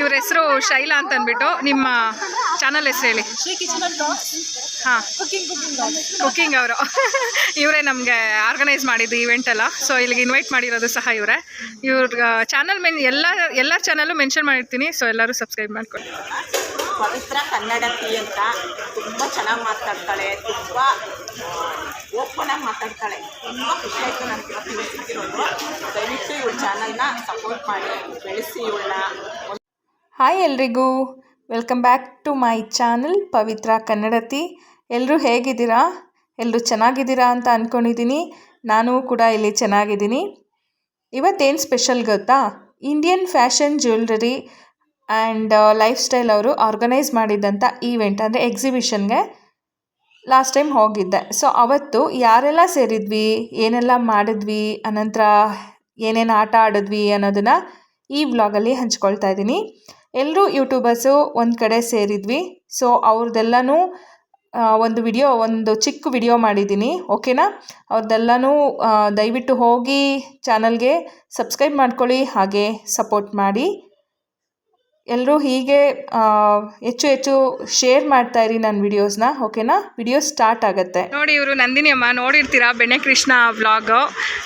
ಇವ್ರ ಹೆಸರು ಶೈಲಾ ಅಂತ ಅಂದ್ಬಿಟ್ಟು ನಿಮ್ಮ ಚಾನಲ್ ಹೆಸರು ಹೇಳಿ. ಶ್ರೀ ಕಿಚನ್ ಅಂಡ್ ಹಾಂ. ಕುಕಿಂಗ್ ಕುಕಿಂಗ್ ಕುಕಿಂಗ್ ಅವರು. ಇವರೇ ನಮಗೆ ಆರ್ಗನೈಸ್ ಮಾಡಿದ್ದು ಇವೆಂಟ್ ಎಲ್ಲ. ಸೊ ಇಲ್ಲಿಗೆ ಇನ್ವೈಟ್ ಮಾಡಿರೋದು ಸಹ ಇವರೇ. ಇವ್ರ ಚಾನಲ್ ಮೆನ್ ಎಲ್ಲ ಎಲ್ಲ ಚಾನಲ್ಲು ಮೆನ್ಷನ್ ಮಾಡಿರ್ತೀನಿ. ಸೊ ಎಲ್ಲರೂ ಸಬ್ಸ್ಕ್ರೈಬ್ ಮಾಡ್ಕೊಳ್ಳಿ. ಪವಿತ್ರ ಕನ್ನಡತಿ ಅಂತ ತುಂಬ ಚೆನ್ನಾಗಿ ಮಾತಾಡ್ತಾಳೆ. ತುಂಬ ಓಪನಾಗಿ ಮಾತಾಡ್ತಾಳೆ. ತುಂಬ ಖುಷಿ ಆಯಿತು ನನಗೆ ಇವತ್ತು ಸಿಕ್ಕಿರೋದು ದಯವಿಟ್ಟು ಇವಳ ಚಾನಲ್ನ ಸಪೋರ್ಟ್ ಮಾಡಿ, ಬೆಳೆಸಿ ಇವಳನ್ನ. ಹಾಯ್ ಎಲ್ರಿಗೂ. Welcome back to my channel Pavithra Kannadathi. ಎಲ್ಲರೂ ಹೇಗಿದ್ದೀರಾ? ಎಲ್ಲರೂ ಚೆನ್ನಾಗಿದ್ದೀರಾ ಅಂತ ಅಂದ್ಕೊಂಡಿದ್ದೀನಿ ನಾನು ಕೂಡ ಇಲ್ಲಿ ಚೆನ್ನಾಗಿದ್ದೀನಿ. ಇವತ್ತೇನು ಸ್ಪೆಷಲ್ ಗೊತ್ತಾ? Indian fashion jewellery and lifestyle ಅವರು ಆರ್ಗನೈಸ್ ಮಾಡಿದ್ದಂಥ ಈವೆಂಟ್ ಅಂದರೆ ಎಕ್ಸಿಬಿಷನ್ಗೆ ಲಾಸ್ಟ್ ಟೈಮ್ ಹೋಗಿದ್ದೆ. ಸೊ ಅವತ್ತು ಯಾರೆಲ್ಲ ಸೇರಿದ್ವಿ? ಏನೆಲ್ಲ ಮಾಡಿದ್ವಿ? ಅನಂತರ ಏನೇನು ಆಟ ಆಡಿದ್ವಿ ಅನ್ನೋದನ್ನು ಈ ವ್ಲಾಗಲ್ಲಿ ಹಂಚ್ಕೊಳ್ತಾ ಇದ್ದೀನಿ. ಎಲ್ಲರೂ ಯೂಟ್ಯೂಬರ್ಸು ಒಂದು ಕಡೆ ಸೇರಿದ್ವಿ. ಸೊ ಅವ್ರದ್ದೆಲ್ಲನೂ ಒಂದು ವಿಡಿಯೋ ಒಂದು ಚಿಕ್ಕ ವಿಡಿಯೋ ಮಾಡಿದ್ದೀನಿ. ಓಕೆನಾ ಅವ್ರದ್ದೆಲ್ಲನೂ ದಯವಿಟ್ಟು ಹೋಗಿ ಚಾನಲ್ಗೆ ಸಬ್ಸ್ಕ್ರೈಬ್ ಮಾಡ್ಕೊಳ್ಳಿ, ಹಾಗೆ ಸಪೋರ್ಟ್ ಮಾಡಿ. ಎಲ್ಲರೂ ಹೀಗೆ ಹೆಚ್ಚು ಹೆಚ್ಚು ಶೇರ್ ಮಾಡ್ತಾ ಇರಿ ನನ್ನ ವಿಡಿಯೋಸ್ನ ಓಕೆನಾ ವಿಡಿಯೋ ಸ್ಟಾರ್ಟ್ ಆಗುತ್ತೆ. ನೋಡಿ ಇವರು ನಂದಿನಿ ಅಮ್ಮ, ನೋಡಿರ್ತೀರಾ ಬೆಣ್ಣೆ ಕೃಷ್ಣ ವ್ಲಾಗು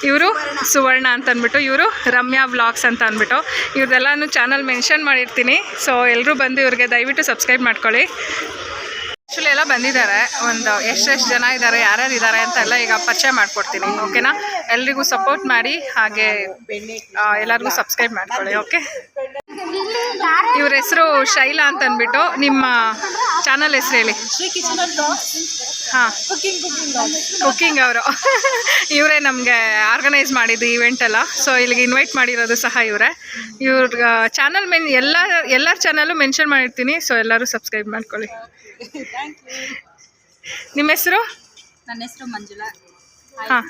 ಇವರು ಸುವರ್ಣ ಅಂತ ಅಂದ್ಬಿಟ್ಟು ಇವರು ರಮ್ಯಾ ವ್ಲಾಗ್ಸ್ ಅಂತ ಅಂದ್ಬಿಟ್ಟು ಇವ್ರದ್ದೆಲ್ಲನೂ ಚಾನಲ್ ಮೆನ್ಷನ್ ಮಾಡಿರ್ತೀನಿ. ಸೊ ಎಲ್ಲರೂ ಬಂದು ಇವ್ರಿಗೆ ದಯವಿಟ್ಟು ಸಬ್ಸ್ಕ್ರೈಬ್ ಮಾಡ್ಕೊಳ್ಳಿ. ಆ್ಯಕ್ಚುಲಿ ಎಲ್ಲ ಬಂದಿದ್ದಾರೆ. ಒಂದು ಎಷ್ಟೆಷ್ಟು ಜನ ಇದ್ದಾರೆ ಯಾರ್ಯಾರು ಇದ್ದಾರೆ ಅಂತ ಎಲ್ಲ ಈಗ ಪರಿಚಯ ಮಾಡಿಕೊಡ್ತೀನಿ ಓಕೆನಾ ಎಲ್ರಿಗೂ ಸಪೋರ್ಟ್ ಮಾಡಿ, ಹಾಗೆ ಎಲ್ಲರಿಗೂ ಸಬ್ಸ್ಕ್ರೈಬ್ ಮಾಡ್ಕೊಳ್ಳಿ ಓಕೆ ಇವ್ರ ಹೆಸರು ಶೈಲಾ ಅಂತ ಅಂದ್ಬಿಟ್ಟು ನಿಮ್ಮ ಚಾನಲ್ ಹೆಸರು ಹೇಳಿ. ಹಾಂ. ಕುಕಿಂಗ್ ಕುಕಿಂಗ್ ಕುಕಿಂಗ್ ಅವರು. ಇವರೇ ನಮಗೆ ಆರ್ಗನೈಸ್ ಮಾಡಿದ್ದು ಈವೆಂಟ್ ಎಲ್ಲ. ಸೊ ಇಲ್ಲಿಗೆ ಇನ್ವೈಟ್ ಮಾಡಿರೋದು ಸಹ ಇವರೇ. ಇವ್ರ ಚಾನಲ್ ಮೆನ್ ಎಲ್ಲ ಎಲ್ಲರ ಚಾನಲ್ಲು ಮೆನ್ಷನ್ ಮಾಡಿರ್ತೀನಿ. ಸೊ ಎಲ್ಲರೂ ಸಬ್ಸ್ಕ್ರೈಬ್ ಮಾಡ್ಕೊಳ್ಳಿ. ನಿಮ್ಮ ಹೆಸರು? ನನ್ನ ಹೆಸರು ಮಂಜುಳಾ. ಹಾಂ.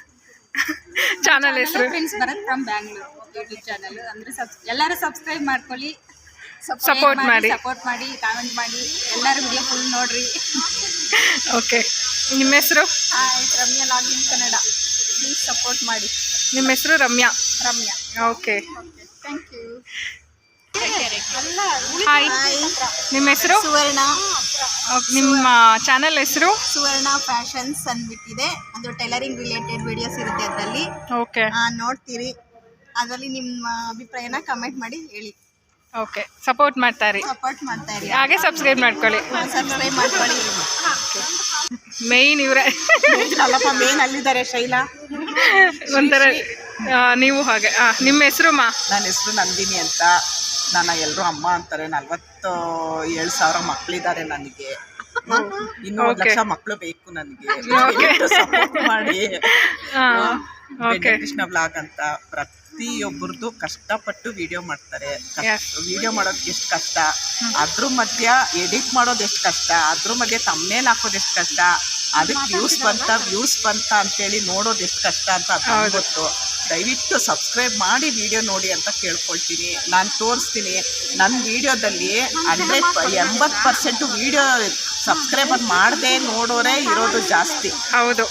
ಚಾನಲ್ ಹೆಸರು. Friends Bharath from Bangalore YouTube channel ಅಂದ್ರೆ ಎಲ್ಲರೂ ಸಬ್ಸ್ಕ್ರೈಬ್ ಮಾಡ್ಕೊಳ್ಳಿ. ಸಪೋರ್ಟ್ ಮಾಡಿ. ಸಪೋರ್ಟ್ ಮಾಡಿ ಕಾಮೆಂಟ್ ಮಾಡಿ. ಎಲ್ಲರೂ ವಿಡಿಯೋ ಫುಲ್ ನೋಡ್ರಿ. ಓಕೆ ನಿಮ್ಮ ಹೆಸರು? Hi Ramya login Kannada. Please support ಮಾಡಿ. ನಿಮ್ಮ ಹೆಸರು Ramya? Ramya. Okay thank you hi ನಿಮ್ಮ ಹೆಸರು? ಸುವರ್ಣ. ಓಕ್, ನಿಮ್ಮ ಚಾನಲ್ ಹೆಸರು? ಸುವರ್ಣ ಫ್ಯಾಷನ್ಸ್ ಅಂದ್ಬಿಟ್ಟಿದೆ. ಅದು ಟೈಲರಿಂಗ್ ರಿಲೇಟೆಡ್ ವಿಡಿಯೋಸ್ ಇರುತ್ತೆ ಅದರಲ್ಲಿ. ಓಕೆ ನೋಡ್ತೀರಿ. ಅದರಲ್ಲಿ ನಿಮ್ಮ ಅಭಿಪ್ರಾಯನ ಕಮೆಂಟ್ ಮಾಡಿ ಹೇಳಿ. ಓಕೆ ಸಪೋರ್ಟ್ ಮಾಡ್ತಾರೆ. ಸಪೋರ್ಟ್ ಮಾಡ್ತಾ ಇರಿ ಹಾಗೆ ಸಬ್ಸ್ಕ್ರೈಬ್ ಮಾಡ್ಕೊಳ್ಳಿ. ಸಬ್ಸ್ಕ್ರೈಬ್ ಮಾಡ್ಕೊಳ್ಳಿ. ಮೇನ್ ಇವರೇ. ಅಲ್ಲಪ್ಪ ಮೇನ್ ಅಲ್ಲಿದ್ದಾರೆ ಶೈಲಾ. ಒಂಥರ ನೀವು ಹಾಗೆ. ನಿಮ್ಮ ಹೆಸರು ಮಾ? ನನ್ನ ಹೆಸರು ನಂದಿನಿ ಅಂತ. ನನ್ನ ಎಲ್ಲರೂ ಅಮ್ಮ ಅಂತಾರೆ ನಲ್ವತ್ತು ಏಳು ಸಾವಿರ ಮಕ್ಕಳಿದ್ದಾರೆ ನನಗೆ. ಇನ್ನೂ ಒಂದು ಲಕ್ಷ ಮಕ್ಕಳು ಬೇಕು ನನಗೆ. ಸಪೋರ್ಟ್ ಮಾಡಿ. ಕೃಷ್ಣ ಬ್ಲಾಗ್ ಅಂತ ಪ್ರತಿಯೊಬ್ಬರದ್ದು ಕಷ್ಟಪಟ್ಟು ವಿಡಿಯೋ ಮಾಡ್ತಾರೆ. ವಿಡಿಯೋ ಮಾಡೋದು ಎಷ್ಟು ಕಷ್ಟ? ಅದ್ರ ಮಧ್ಯ ಎಡಿಟ್ ಮಾಡೋದು ಎಷ್ಟು ಕಷ್ಟ? ಅದ್ರ ಮಧ್ಯೆ ತಮ್ಮೇಲೆ ಹಾಕೋದು ಎಷ್ಟು ಕಷ್ಟ? ಅದಕ್ಕೆ ವ್ಯೂಸ್ ಬಂತ ವ್ಯೂಸ್ ಬಂತ ಅಂತೇಳಿ ನೋಡೋದು ಎಷ್ಟು ಕಷ್ಟ ಅಂತ ಅದು ಗೊತ್ತು. ದಯವಿಟ್ಟು ಸಬ್ಸ್ಕ್ರೈಬ್ ಮಾಡಿ ವಿಡಿಯೋ ನೋಡಿ ಅಂತ ಕೇಳ್ಕೊಳ್ತೀನಿ. ನಾನು ತೋರಿಸ್ತೀನಿ. ನನ್ನ ವಿಡಿಯೋದಲ್ಲಿ ಹಂಡ್ರೆಡ್ ಎಂಬತ್ತು ಪರ್ಸೆಂಟು ವಿಡಿಯೋ ಸಬ್ಸ್ಕ್ರೈಬರ್ ಮಾಡದೆ ನೋಡೋರೇ ಇರೋದು ಜಾಸ್ತಿ. ಹೌದು.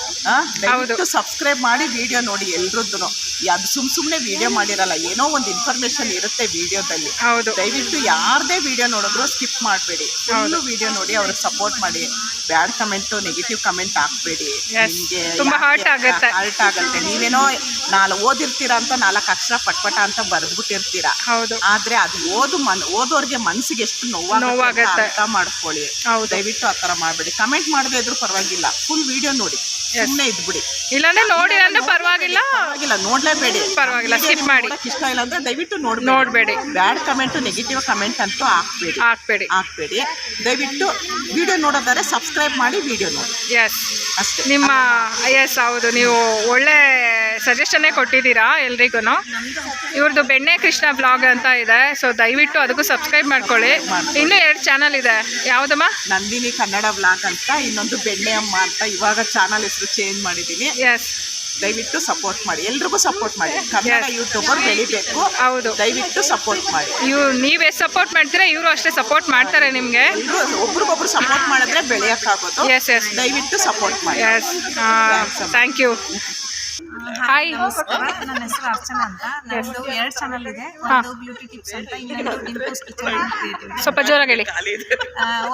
ದಯವಿಟ್ಟು ಸಬ್ಸ್ಕ್ರೈಬ್ ಮಾಡಿ ವಿಡಿಯೋ ನೋಡಿ ಎಲ್ರದ್ದು ಅದು ಸುಮ್ ಸುಮ್ಮನೆ ವಿಡಿಯೋ ಮಾಡಿರಲ್ಲ ಏನೋ ಒಂದು ಇನ್ಫಾರ್ಮೇಶನ್ ಇರುತ್ತೆ ವಿಡಿಯೋದಲ್ಲಿ ಹೌದು. ದಯವಿಟ್ಟು ಯಾರದೇ ವಿಡಿಯೋ ನೋಡಿದ್ರು ಸ್ಕಿಪ್ ಮಾಡಬೇಡಿ. ಫುಲ್ಲು ವಿಡಿಯೋ ನೋಡಿ ಅವ್ರಿಗೆ ಸಪೋರ್ಟ್ ಮಾಡಿ. ಬ್ಯಾಡ್ ಕಮೆಂಟು ನೆಗೆಟಿವ್ ಕಮೆಂಟ್ ಹಾಕ್ಬೇಡಿ. ತುಂಬಾ ಆಗುತ್ತೆ. ಹರ್ಟ್ ಆಗುತ್ತೆ. ನೀವೇನೋ ನಾಲ್ಕು ಓದಿರ್ತೀರಾ ಅಂತ ನಾಲ್ಕು ಅಕ್ಷರ ಪಟ್ಪಟ ಅಂತ ಬರ್ದ್ಬಿಟ್ಟಿರ್ತೀರಾ. ಹೌದು. ಆದ್ರೆ ಅದು ಓದು ಮನ್ ಓದೋರ್ಗೆ ಮನ್ಸಿಗೆ ಎಷ್ಟು ನೋವಾಗುತ್ತೆ ಅಂತ ಅರ್ಥ ಮಾಡ್ಕೊಳ್ಳಿ. ಹೌದು. ದಯವಿಟ್ಟು ಆ ಥರ ಮಾಡಬೇಡಿ. ಕಮೆಂಟ್ ಮಾಡದೇ ಇದ್ರೂ ಪರವಾಗಿಲ್ಲ. ಫುಲ್ ವಿಡಿಯೋ ನೋಡಿ. ಸುಮ್ಮನೆ ಇದ್ಬಿಡಿ. ಇಲ್ಲಾಂದ್ರೆ ನೋಡಿ ಅಂದ್ರೆ ಪರವಾಗಿಲ್ಲ. ಪರವಾಗಿಲ್ಲ. ನೋಡ್ಲೇಬೇಡಿ. ಪರವಾಗಿಲ್ಲ, ಸ್ಕಿಪ್ ಮಾಡಿ. ಇಷ್ಟ ಇಲ್ಲ ಅಂದ್ರೆ ದಯವಿಟ್ಟು ನೋಡಿ ನೋಡ್ಬೇಡಿ. ಬ್ಯಾಡ್ ಕಮೆಂಟ್ ನೆಗೆಟಿವ್ ಕಮೆಂಟ್ ಅಂತೂ ಹಾಕ್ಬೇಡಿ. ಹಾಕ್ಬೇಡಿ. ಹಾಕ್ಬೇಡಿ. ದಯವಿಟ್ಟು ವಿಡಿಯೋ ನೋಡೋದಾದ್ರೆ ಸಬ್ಸ್ಕ್ರೈಬ್ ಮಾಡಿ ವಿಡಿಯೋ ನೋಡಿ. ಎಸ್ ಅಷ್ಟೇ. ನಿಮ್ಮ ಎಸ್ ಹೌದು. ನೀವು ಒಳ್ಳೆ ಸಜೆಷನ್ನೇ ಕೊಟ್ಟಿದ್ದೀರಾ ಎಲ್ರಿಗೂ ಇವ್ರದ್ದು ಬೆಣ್ಣೆ ಕೃಷ್ಣ ಬ್ಲಾಗ್ ಅಂತ ಇದೆ ಸೊ ದಯವಿಟ್ಟು ಅದಕ್ಕೂ ಸಬ್ಸ್ಕ್ರೈಬ್ ಮಾಡ್ಕೊಳ್ಳಿ. ಇನ್ನೂ ಎರಡು ಚಾನಲ್ ಇದೆ. ಯಾವುದಮ್ಮ? ನಂದಿನಿ ಕನ್ನಡ ಬ್ಲಾಗ್ ಅಂತ ಇನ್ನೊಂದು ಬೆಣ್ಣೆ ಅಮ್ಮ ಅಂತ ಇವಾಗ ಚಾನಲ್ ಹೆಸರು ಚೇಂಜ್ ಮಾಡಿದ್ದೀನಿ. ಎಸ್ ದಯವಿಟ್ಟು ಸಪೋರ್ಟ್ ಮಾಡಿ. ಎಲ್ರಿಗೂ ಸಪೋರ್ಟ್ ಮಾಡಿ. ಕನ್ನಡ ಯೂಟ್ಯೂಬರ್ ಬೆಳಿಬೇಕು. ಹೌದು. ದಯವಿಟ್ಟು ಸಪೋರ್ಟ್ ಮಾಡಿ. ಇವ್ ನೀವೇ ಸಪೋರ್ಟ್ ಮಾಡ್ತೀರಾ ಇವರು ಅಷ್ಟೇ ಸಪೋರ್ಟ್ ಮಾಡ್ತಾರೆ ನಿಮಗೆ. ಒಬ್ರಿಗೊಬ್ರು ಸಪೋರ್ಟ್ ಮಾಡಿದ್ರೆ ಬೆಳೆಯಕ್ಕಾಗೋದು. ಎಸ್ ಎಸ್ ದಯವಿಟ್ಟು ಸಪೋರ್ಟ್ ಮಾಡಿ. ಎಸ್ ಥ್ಯಾಂಕ್ ಯು ಹಾಯ್ ನಮಸ್ಕಾರ. ನನ್ನ ಹೆಸರು ಅರ್ಚನಾ ಅಂತ. ನಂದು ಎರಡು ಚಾನಲ್ ಇದೆ. ಒಂದು ಬ್ಯೂಟಿ ಟಿಪ್ಸ್ ಅಂತ ಇನ್ನೊಂದು ಡಿಂಪೂಸ್ ಕಿಚನ್ ಆ್ಯಂಡ್ ಕ್ರಿಯೇಟಿವಿಟಿ ಸ್ವಲ್ಪ ಜೋರಾಗಿ ಹೇಳಿ.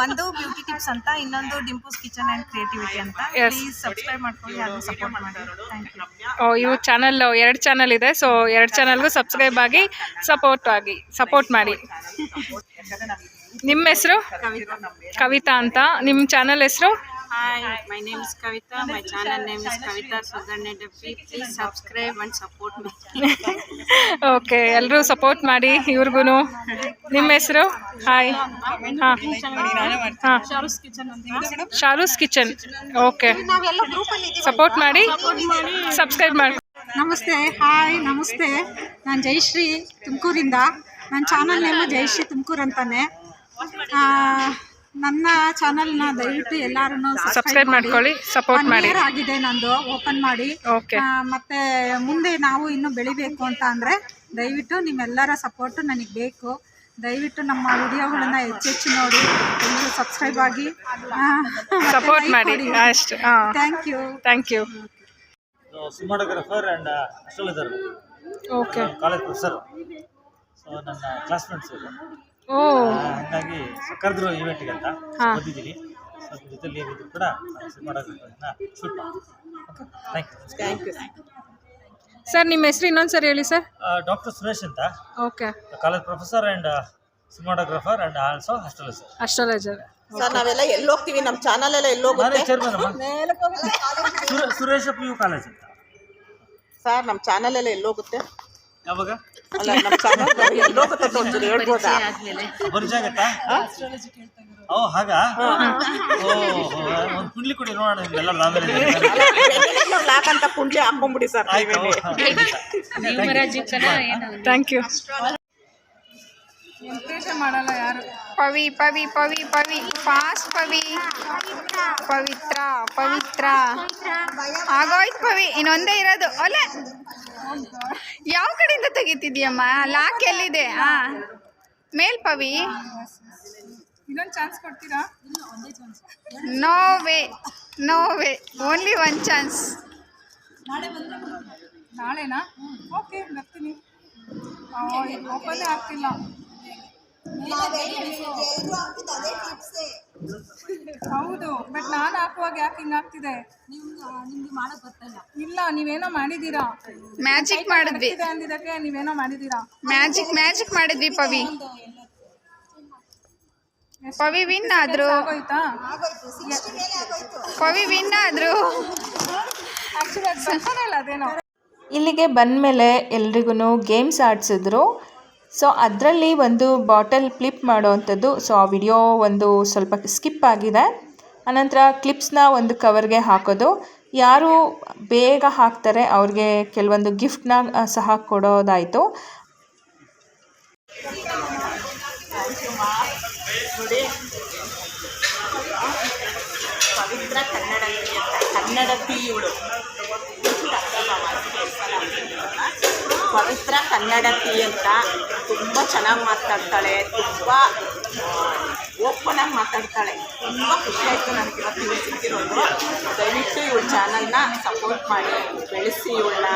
ಒಂದು ಬ್ಯೂಟಿ ಟಿಪ್ಸ್ ಅಂತ ಇನ್ನೊಂದು ಡಿಂಪಲ್ಸ್ ಕಿಚನ್ ಅಂಡ್ ಕ್ರಿಯೇಟಿವಿಟಿ ಅಂತ. Yes. ಪ್ಲೀಸ್ ಸಬ್ಸ್ಕ್ರೈಬ್ ಮಾಡ್ಕೊಳ್ಳಿ ಹಾಗೂ ಸಪೋರ್ಟ್ ಮಾಡಿ. ಥ್ಯಾಂಕ್ ಯು ಓ ಇವು ಚಾನಲ್ ಎರಡು ಚಾನಲ್ ಇದೆ. ಸೊ ಎರಡು ಚಾನಲ್ಗೂ ಸಬ್ಸ್ಕ್ರೈಬ್ ಆಗಿ ಸಪೋರ್ಟ್ ಆಗಿ ಸಪೋರ್ಟ್ ಮಾಡಿ. ನಿಮ್ಮ ಹೆಸರು? ಕವಿತಾ. ಅಂತ. ನಿಮ್ಮ ಚಾನಲ್ ಹೆಸರು? Hi, my name is Kavita. My channel name is Kavita Sudharne Dabbi. Please subscribe and support me. Okay ಎಲ್ಲರೂ ಸಪೋರ್ಟ್ ಮಾಡಿ ಇವ್ರಿಗೂ ನಿಮ್ಮ ಹೆಸರು? ಹಾಯ್ ಹಾಂ. ಹಾಂ. ಶಾರೂಸ್ ಕಿಚನ್ ಓಕೆ ಸಪೋರ್ಟ್ ಮಾಡಿ ಸಬ್ಸ್ಕ್ರೈಬ್ ಮಾಡಿ. ನಮಸ್ತೆ. ಹಾಯ್ ನಮಸ್ತೆ. ನಾನು ಜಯಶ್ರೀ ತುಮಕೂರಿಂದ. ನನ್ನ ಚಾನಲ್ ನೇಮು ಜಯಶ್ರೀ ತುಮಕೂರು ಅಂತಾನೆ. ನನ್ನ ಚಾನಲ್ನ ದಯವಿಟ್ಟು ಎಲ್ಲರೂ ಸಬ್ಸ್ಕ್ರೈಬ್ ಮಾಡ್ಕೊಳ್ಳಿ ಸಪೋರ್ಟ್ ಮಾಡಿ. ಆಗಿದೆ ನಂದು ಓಪನ್ ಮಾಡಿ. ಮತ್ತೆ ಮುಂದೆ ನಾವು ಇನ್ನೂ ಬೆಳಿಬೇಕು ಅಂತ ಅಂದರೆ ದಯವಿಟ್ಟು ನಿಮ್ಮೆಲ್ಲರ ಸಪೋರ್ಟು ನನಗೆ ಬೇಕು. ದಯವಿಟ್ಟು ನಮ್ಮ ವಿಡಿಯೋಗಳನ್ನ ಹೆಚ್ಚೆಚ್ಚು ನೋಡಿ ಎಲ್ಲರೂ ಸಬ್ಸ್ಕ್ರೈಬ್ ಆಗಿ. ಸಪೋರ್ಟ್ ಮಾಡಿ. ಅಷ್ಟು. Thank you thank you cinematographer and astrologer okay college professor so ನನ್ನ ಕ್ಲಾಸ್ಮೇಟ್ಸ್ ಹಾಗಾಗಿ ಕರೆದ್ರು ಗೆ ಅಂತ ಹಾ. ಬಂದಿದ್ದೀನಿ. ಅದ್ರ ಜೊತೆಲಿ ಏನಿದ್ರು ಕೂಡ ಮಾಡೋದನ್ನ shoot okay thank you thank you sir ನಿಮ್ಮ ಹೆಸರು ಇನ್ನೊಂದು ಸರಿ ಹೇಳಿ ಸರ್. ಡಾಕ್ಟರ್ ಸುರೇಶ್ ಅಂತ. Okay. College professor and cinematographer and also astrologer astrologer sir ನಾವೆಲ್ಲ ಎಲ್ಲಿ ಹೋಗ್ತೀವಿ? ನಮ್ಮ ಚಾನಲ್ ಎಲ್ಲ ಎಲ್ಲಿ ನಾನೇ ಹೋಗುತ್ತೆ chairman Suresh P U college ಅಂತ. ಸರ್ ನಮ್ಮ ಚಾನಲ್ ಎಲ್ಲ ಎಲ್ಲಿ ಹೋಗುತ್ತೆ? ಯಾವಾಗ? ಬರ್ಜಾಗತ್ತಾ ಓ ಹಾಗಾ? ಓ ಒಂದು ಕುಂಡ್ಲಿ ಕೊಡಿ ನೋಡೋಣ ಎಲ್ಲ ಆಮೇಲೆ ಲಾಕ್ ಅಂತ ಪುಂಜೆ ಹಾಕೊಂಬಿಡಿ sir thank you Pavi Pavi Pavi Pavi fast Pavi. Pavithra Pavithra. ಆಗೋಯ್ತು ಪವಿ ಇನ್ನೊಂದೇ ಇರೋದು. ಅಲ್ಲ ಯಾವ ಕಡೆಯಿಂದ ತೆಗಿತಿದ್ಯಮ್ಮ ಲಾಕ್ ಎಲ್ಲಿದೆ? ಹಾ. ಮೇಲ್ ಪವಿ. ಇನ್ನೊಂದು ಚಾನ್ಸ್ ಕೊಡ್ತೀರಾ? No way no way only one chance ನಾಳೆನಾ? Okay ಬರ್ತೀನಿ. ಓಪನ್ ಆಗ್ತಿಲ್ಲ. ಹೌದು ಬಟ್ ನಾನು ಹಾಕುವಾಗ ಯಾಕೆ ಹಿಂಗ್ ಆಗ್ತಿದೆ ಇಲ್ಲ ನೀವೇನೋ ಮಾಡಿದೀರಾ ಮ್ಯಾಜಿಕ್ ಮಾಡಿದ್ವಿ. ಅಂದಿದ್ದಕ್ಕೆ ನೀವೇನೋ ಮಾಡಿದೀರಾ ಮ್ಯಾಜಿಕ್ ಮ್ಯಾಜಿಕ್ ಮಾಡಿದ್ವಿ ಪವಿ. ಪವಿ ವಿನ್ ಆದ್ರು. ಆಗೋಯ್ತಾ? ಪವಿ ವಿನ್ ಆದ್ರು. ಇಲ್ಲಿಗೆ ಅದೇನೋ. ಇಲ್ಲಿಗೆ ಬಂದಮೇಲೆ ಎಲ್ರಿಗೂ ಗೇಮ್ಸ್ ಆಡಿಸಿದ್ರು. ಸೊ ಅದರಲ್ಲಿ ಒಂದು ಬಾಟಲ್ ಫ್ಲಿಪ್ ಮಾಡೋವಂಥದ್ದು. ಸೊ ಆ ವಿಡಿಯೋ ಒಂದು ಸ್ವಲ್ಪ ಸ್ಕಿಪ್ ಆಗಿದೆ. ಅನಂತರ ಕ್ಲಿಪ್ಸ್ನ ಒಂದು ಕವರ್ಗೆ ಹಾಕೋದು. ಯಾರು ಬೇಗ ಹಾಕ್ತಾರೆ ಅವ್ರಿಗೆ ಕೆಲವೊಂದು ಗಿಫ್ಟ್ನ ಸಹ ಕೊಡೋದಾಯಿತು. ಪವಿತ್ರ ಕನ್ನಡ ಕನ್ನಡತಿ ಇವಳು ಪವಿತ್ರ ಕನ್ನಡತಿ ಅಂತ ತುಂಬ ಚೆನ್ನಾಗಿ ಮಾತಾಡ್ತಾಳೆ, ತುಂಬ ಓಪನ್ ಆಗಿ ಮಾತಾಡ್ತಾಳೆ. ತುಂಬ ಖುಷಿ ಆಯಿತು ನನಗೆ ಇವತ್ತು ಇವಳು ಸಿಕ್ಕಿರೋದು ದಯವಿಟ್ಟು ಇವಳ ಚಾನಲ್ನ ಸಪೋರ್ಟ್ ಮಾಡಿ, ಬೆಳೆಸಿ ಇವಳನ್ನ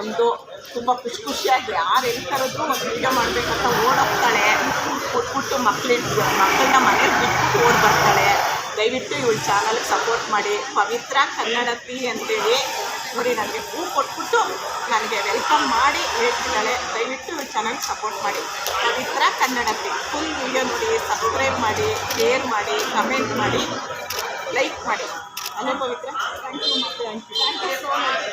ಒಂದು ತುಂಬ ಖುಷಿ ಖುಷಿಯಾಗಿ. ಯಾರು ಕರೆದ್ರು ಒಂದು ವೀಡಿಯೋ ಮಾಡಬೇಕಂತ ಓಡೋಗ್ತಾಳೆ. ಕೊಟ್ಬಿಟ್ಟು ಮಕ್ಕಳಿನ ಮಕ್ಕಳನ್ನ ಮನೇಲಿ ಬಿಟ್ಬಿಟ್ಟು ಓಡ್ ಬರ್ತಾಳೆ. ದಯವಿಟ್ಟು ಇವಳ ಚಾನಲ್ಗೆ ಸಪೋರ್ಟ್ ಮಾಡಿ. ಪವಿತ್ರ ಕನ್ನಡತಿ ಅಂತೇಳಿ ನೋಡಿ ನನಗೆ ಹೂ ಕೊಟ್ಬಿಟ್ಟು ನನಗೆ ವೆಲ್ಕಮ್ ಮಾಡಿ ಹೇಳ್ತಿದ್ದಾಳೆ. ದಯವಿಟ್ಟು ಚೆನ್ನಾಗಿ ಸಪೋರ್ಟ್ ಮಾಡಿ. ಪವಿತ್ರ ಕನ್ನಡಕ್ಕೆ ಫುಲ್ ವಿಡಿಯೋ ನೋಡಿ ಸಬ್ಸ್ಕ್ರೈಬ್ ಮಾಡಿ ಶೇರ್ ಮಾಡಿ ಕಮೆಂಟ್ ಮಾಡಿ ಲೈಕ್ ಮಾಡಿ. ಅಲ್ಲೇ Pavithra? Thank you thank you thank you so much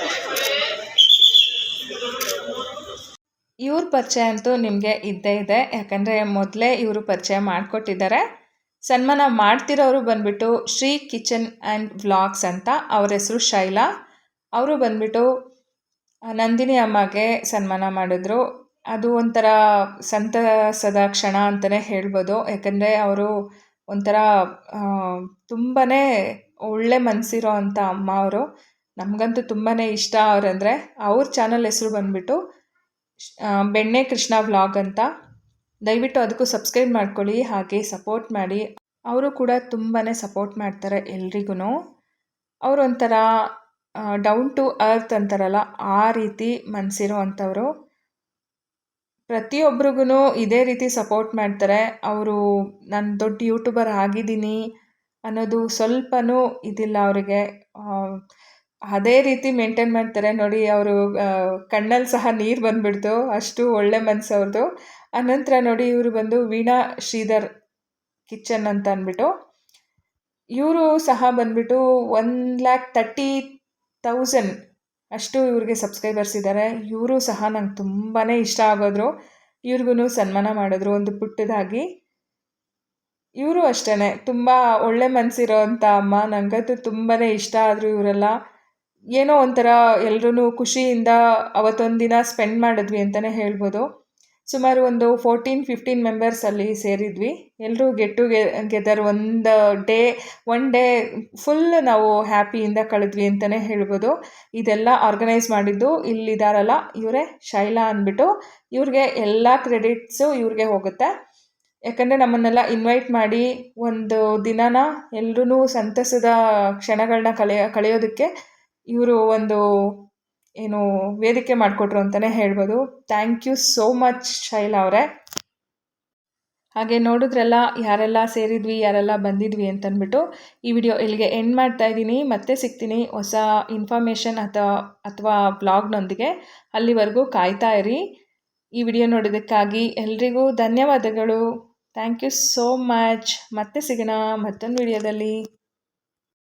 ಇವ್ರ ಪರಿಚಯ ಅಂತೂ ನಿಮಗೆ ಇದ್ದೇ ಇದೆ. ಯಾಕಂದರೆ ಮೊದಲೇ ಇವರು ಪರಿಚಯ ಮಾಡಿಕೊಟ್ಟಿದ್ದಾರೆ. ಸನ್ಮಾನ ಮಾಡ್ತಿರೋರು ಬಂದ್ಬಿಟ್ಟು ಶ್ರೀ ಕಿಚನ್ ಆ್ಯಂಡ್ ವ್ಲಾಗ್ಸ್ ಅಂತ. ಅವ್ರ ಹೆಸರು ಶೈಲಾ. ಅವರು ಬಂದ್ಬಿಟ್ಟು ನಂದಿನಿ ಅಮ್ಮಗೆ ಸನ್ಮಾನ ಮಾಡಿದ್ರು. ಅದು ಒಂಥರ ಸಂತಸದ ಕ್ಷಣ ಅಂತಲೇ ಹೇಳ್ಬೋದು. ಯಾಕಂದರೆ ಅವರು ಒಂಥರ ತುಂಬಾ ಒಳ್ಳೆ ಮನಸ್ಸಿರೋ ಅಂಥ ಅಮ್ಮ ಅವರು. ನಮಗಂತೂ ತುಂಬಾ ಇಷ್ಟ ಅವರಂದರೆ ಅವ್ರ ಚಾನಲ್ ಹೆಸರು ಬಂದ್ಬಿಟ್ಟು ಬೆಣ್ಣೆ ಕೃಷ್ಣ ವ್ಲಾಗ್ ಅಂತ. ದಯವಿಟ್ಟು ಅದಕ್ಕೂ ಸಬ್ಸ್ಕ್ರೈಬ್ ಮಾಡ್ಕೊಳ್ಳಿ, ಹಾಗೆ ಸಪೋರ್ಟ್ ಮಾಡಿ. ಅವರು ಕೂಡ ತುಂಬಾ ಸಪೋರ್ಟ್ ಮಾಡ್ತಾರೆ ಎಲ್ರಿಗೂ ಅವರೊಂಥರ ಡೌನ್ ಟು ಅರ್ತ್ ಅಂತಾರಲ್ಲ, ಆ ರೀತಿ ಮನಸ್ಸಿರೋ ಅಂಥವ್ರು. ಪ್ರತಿಯೊಬ್ರಿಗೂ ಇದೇ ರೀತಿ ಸಪೋರ್ಟ್ ಮಾಡ್ತಾರೆ. ಅವರು, ನಾನು ದೊಡ್ಡ ಯೂಟ್ಯೂಬರ್ ಆಗಿದ್ದೀನಿ ಅನ್ನೋದು ಸ್ವಲ್ಪನೂ ಇದಿಲ್ಲ ಅವರಿಗೆ. ಅದೇ ರೀತಿ ಮೇಂಟೈನ್ ಮಾಡ್ತಾರೆ. ನೋಡಿ, ಅವರು ಕಣ್ಣಲ್ಲಿ ಸಹ ನೀರು ಬಂದುಬಿಡ್ತು. ಅಷ್ಟು ಒಳ್ಳೆ ಮನಸ್ಸು ಅವ್ರದ್ದು ಅನಂತರ ನೋಡಿ, ಇವರು ಬಂದು ವೀಣಾ ಶ್ರೀಧರ್ ಕಿಚನ್ ಅಂತ ಅಂದ್ಬಿಟ್ಟು, ಇವರು ಸಹ ಬಂದ್ಬಿಟ್ಟು ಒನ್ ಲ್ಯಾಕ್ ತರ್ಟಿ ತೌಸಂಡ್ ಅಷ್ಟು ಇವ್ರಿಗೆ ಸಬ್ಸ್ಕ್ರೈಬರ್ಸ್ ಇದ್ದಾರೆ ಇವರು ಸಹ ನಂಗೆ ತುಂಬಾ ಇಷ್ಟ ಆಗೋದ್ರು. ಇವ್ರಿಗೂ ಸನ್ಮಾನ ಮಾಡಿದ್ರು ಒಂದು ಪುಟ್ಟದಾಗಿ. ಇವರು ಅಷ್ಟೇ ತುಂಬ ಒಳ್ಳೆ ಮನಸ್ಸಿರೋ ಅಂಥ ಅಮ್ಮ. ನನಗಂತೂ ತುಂಬಾ ಇಷ್ಟ ಆದರು ಇವರೆಲ್ಲ. ಏನೋ ಒಂಥರ ಎಲ್ಲರೂ ಖುಷಿಯಿಂದ ಅವತ್ತೊಂದು ದಿನ ಸ್ಪೆಂಡ್ ಮಾಡಿದ್ವಿ ಅಂತಲೇ ಹೇಳ್ಬೋದು. ಸುಮಾರು ಒಂದು ಫೋರ್ಟೀನ್ ಫಿಫ್ಟೀನ್ ಮೆಂಬರ್ಸ್ ಅಲ್ಲಿ ಸೇರಿದ್ವಿ. ಎಲ್ಲರೂ ಗೆಟ್ ಟು ಗೆದರ್ ಒಂದು ಡೇ ಒನ್ ಡೇ ಫುಲ್ ನಾವು ಹ್ಯಾಪಿಯಿಂದ ಕಳೆದ್ವಿ ಅಂತಲೇ ಹೇಳ್ಬೋದು. ಇದೆಲ್ಲ ಆರ್ಗನೈಸ್ ಮಾಡಿದ್ದು ಇಲ್ಲಿದ್ದಾರಲ್ಲ ಇವರೇ ಶೈಲಾ ಅಂದ್ಬಿಟ್ಟು ಇವ್ರಿಗೆ ಎಲ್ಲ ಕ್ರೆಡಿಟ್ಸು ಇವ್ರಿಗೆ ಹೋಗುತ್ತೆ. ಯಾಕಂದರೆ ನಮ್ಮನ್ನೆಲ್ಲ ಇನ್ವೈಟ್ ಮಾಡಿ ಒಂದು ದಿನನ ಎಲ್ಲರೂ ಸಂತಸದ ಕ್ಷಣಗಳನ್ನ ಕಳೆಯ, ಕಳೆಯೋದಕ್ಕೆ ಇವರು ಒಂದು ಏನು ವೇದಿಕೆ ಮಾಡಿಕೊಟ್ರು ಅಂತಲೇ ಹೇಳ್ಬೋದು. Thank you so much Shaila ಅವರೇ. ಹಾಗೆ ನೋಡಿದ್ರೆಲ್ಲ ಯಾರೆಲ್ಲ ಸೇರಿದ್ವಿ, ಯಾರೆಲ್ಲ ಬಂದಿದ್ವಿ ಅಂತಂದ್ಬಿಟ್ಟು ಈ ವಿಡಿಯೋ ಇಲ್ಲಿಗೆ ಎಂಡ್ ಮಾಡ್ತಾ ಇದ್ದೀನಿ. ಮತ್ತೆ ಸಿಗ್ತೀನಿ ಹೊಸ ಇನ್ಫಾರ್ಮೇಷನ್ ಅಥವಾ ಅಥವಾ ಬ್ಲಾಗ್ನೊಂದಿಗೆ ಅಲ್ಲಿವರೆಗೂ ಕಾಯ್ತಾ ಇರಿ. ಈ ವಿಡಿಯೋ ನೋಡೋದಕ್ಕಾಗಿ ಎಲ್ರಿಗೂ ಧನ್ಯವಾದಗಳು. ಥ್ಯಾಂಕ್ ಯು ಸೋ ಮಚ್ ಮತ್ತೆ ಸಿಗೋಣ ಮತ್ತೊಂದು ವಿಡಿಯೋದಲ್ಲಿ.